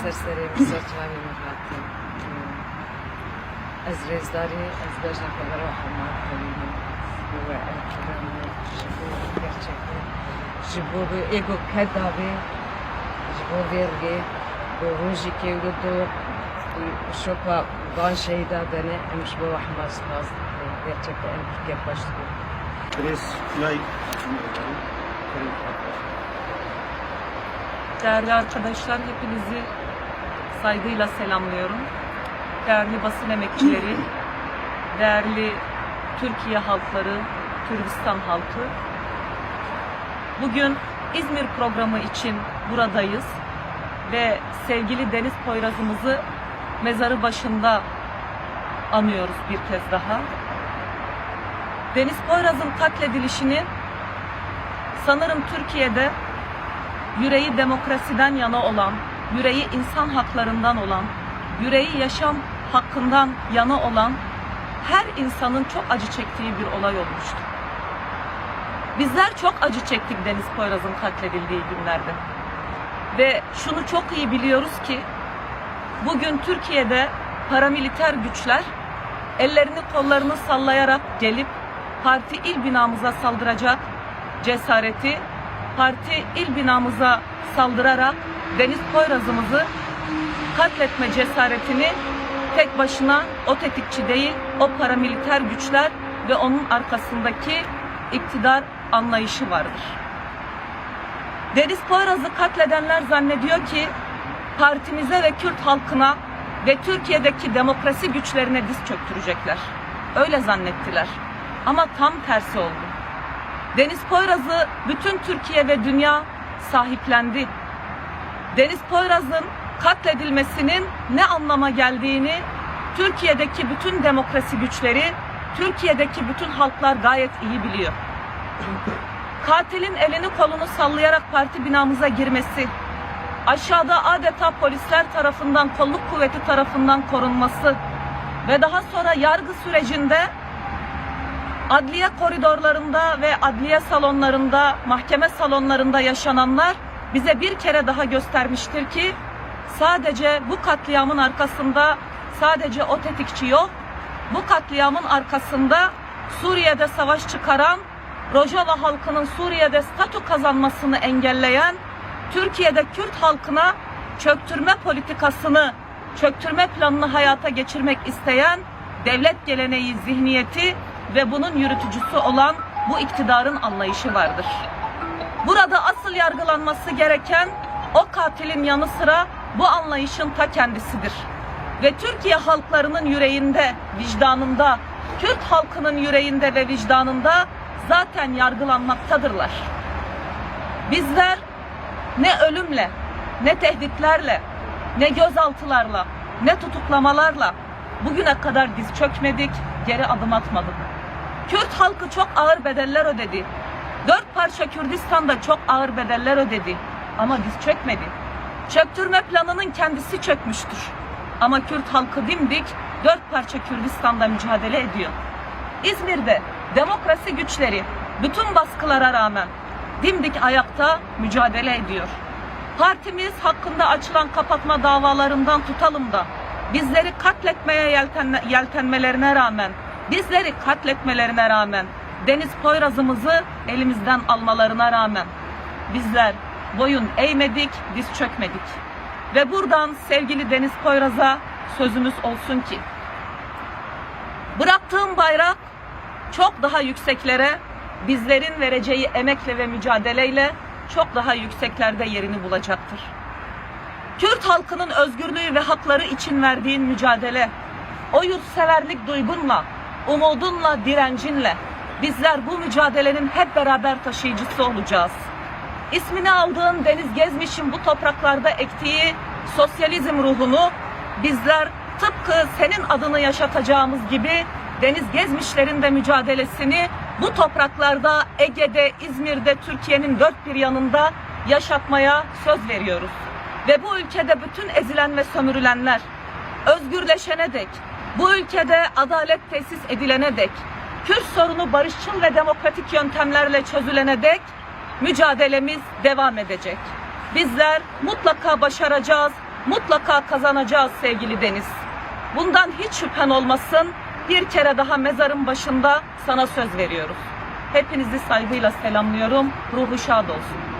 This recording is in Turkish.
سرسری سرچاوی مهاتم از رزداری از بجنا خبر و حماد کنیم و اکرام جبو gerçekten جبو به ایگو کداوی جبو vergi bu ruji ki udu şopa gan şeyda dene emiş bu ahmaz faz gerçekten en fikir başlıyor. Chris Like Değerli arkadaşlar hepinizi saygıyla selamlıyorum. Değerli basın emekçileri, değerli Türkiye halkları, Kürdistan halkı. Bugün İzmir programı için buradayız ve sevgili Deniz Poyraz'ımızı mezarı başında anıyoruz bir kez daha. Deniz Poyraz'ın katledilişini sanırım Türkiye'de yüreği demokrasiden yana olan, yüreği insan haklarından olan, yüreği yaşam hakkından yana olan her insanın çok acı çektiği bir olay olmuştu. Bizler çok acı çektik Deniz Poyraz'ın katledildiği günlerde. Ve şunu çok iyi biliyoruz ki bugün Türkiye'de paramiliter güçler ellerini kollarını sallayarak gelip parti il binamıza saldıracak cesareti parti il binamıza saldırarak Deniz Poyraz'ımızı katletme cesaretini tek başına o tetikçi değil, o paramiliter güçler ve onun arkasındaki iktidar anlayışı vardır. Deniz Poyraz'ı katledenler zannediyor ki partimize ve Kürt halkına ve Türkiye'deki demokrasi güçlerine diz çöktürecekler. Öyle zannettiler. Ama tam tersi oldu. Deniz Poyraz'ı bütün Türkiye ve dünya sahiplendi. Deniz Poyraz'ın katledilmesinin ne anlama geldiğini Türkiye'deki bütün demokrasi güçleri, Türkiye'deki bütün halklar gayet iyi biliyor. Katilin elini kolunu sallayarak parti binamıza girmesi, aşağıda adeta polisler tarafından, kolluk kuvveti tarafından korunması ve daha sonra yargı sürecinde adliye koridorlarında ve adliye salonlarında, mahkeme salonlarında yaşananlar bize bir kere daha göstermiştir ki sadece bu katliamın arkasında sadece o tetikçi yok. Bu katliamın arkasında Suriye'de savaş çıkaran, Rojava halkının Suriye'de statü kazanmasını engelleyen, Türkiye'de Kürt halkına çöktürme politikasını, çöktürme planını hayata geçirmek isteyen devlet geleneği zihniyeti ve bunun yürütücüsü olan bu iktidarın anlayışı vardır. Burada asıl yargılanması gereken o katilin yanı sıra bu anlayışın ta kendisidir. Ve Türkiye halklarının yüreğinde, vicdanında, Kürt halkının yüreğinde ve vicdanında zaten yargılanmaktadırlar. Bizler ne ölümle, ne tehditlerle, ne gözaltılarla, ne tutuklamalarla bugüne kadar diz çökmedik, geri adım atmadık. Kürt halkı çok ağır bedeller ödedi. Dört parça Kürdistan'da çok ağır bedeller ödedi. Ama diz çökmedi. Çöktürme planının kendisi çökmüştür. Ama Kürt halkı dimdik dört parça Kürdistan'da mücadele ediyor. İzmir'de demokrasi güçleri bütün baskılara rağmen dimdik ayakta mücadele ediyor. Partimiz hakkında açılan kapatma davalarından tutalım da bizleri katletmeye yelten, yeltenmelerine rağmen, bizleri katletmelerine rağmen, Deniz Poyraz'ımızı elimizden almalarına rağmen bizler boyun eğmedik, diz çökmedik. Ve buradan sevgili Deniz Poyraz'a sözümüz olsun ki bıraktığım bayrak çok daha yükseklere, bizlerin vereceği emekle ve mücadeleyle çok daha yükseklerde yerini bulacaktır. Kürt halkının özgürlüğü ve hakları için verdiğin mücadele, o yurtseverlik duygunla, umudunla, direncinle bizler bu mücadelenin hep beraber taşıyıcısı olacağız. İsmini aldığın Deniz Gezmiş'in bu topraklarda ektiği sosyalizm ruhunu bizler tıpkı senin adını yaşatacağımız gibi Deniz Gezmişlerin de mücadelesini bu topraklarda, Ege'de, İzmir'de, Türkiye'nin dört bir yanında yaşatmaya söz veriyoruz. Ve bu ülkede bütün ezilen ve sömürülenler özgürleşene dek, bu ülkede adalet tesis edilene dek, Kürt sorunu barışçıl ve demokratik yöntemlerle çözülene dek mücadelemiz devam edecek. Bizler mutlaka başaracağız, mutlaka kazanacağız sevgili Deniz. Bundan hiç şüphen olmasın. Bir kere daha mezarın başında sana söz veriyoruz. Hepinizi saygıyla selamlıyorum. Ruhu şad olsun.